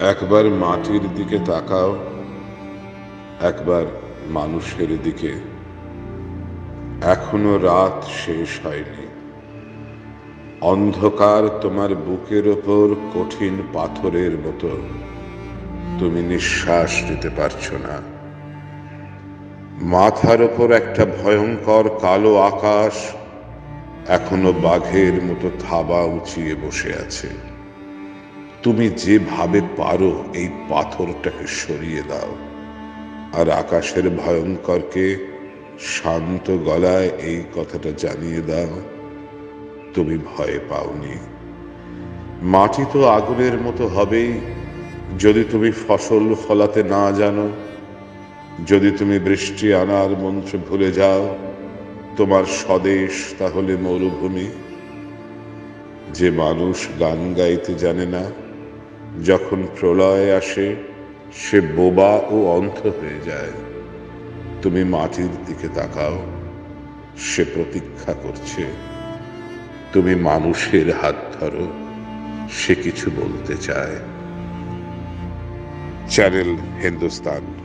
একবার মাটির দিকে তাকাও, একবার মানুষের দিকে। এখনও রাত শেষ হয়নি। অন্ধকার তোমার বুকের ওপর কঠিন পাথরের মতো। তুমি নিঃশ্বাস নিতে পারছ না। মাথার ওপর একটা ভয়ঙ্কর কালো আকাশ এখনও বাঘের মতো থাবা উঁচিয়ে বসে আছে। তুমি যেভাবে পারো এই পাথরটাকে সরিয়ে দাও। আর আকাশের ভয়ঙ্করকে শান্ত গলায় এই কথাটা জানিয়ে দাও। তুমি ভয় পাওনি। মাটি তো আগুনের মতো হবেই। যদি তুমি ফসল ফলাতে না জানো, যদি তুমি বৃষ্টি আনার মন্ত্র ভুলে যাও, তোমার স্বদেশ তাহলে মরুভূমি। যে মানুষ গান গাইতে জানে না যখন প্রলয় আসে, সে বোবা ও অন্ধ হয়ে যায়। তুমি মাটির দিকে তাকাও, সে প্রতীক্ষা করছে। তুমি মানুষের হাত ধরো, সে কিছু বলতে চায়। চ্যানেল হিন্দুস্তান।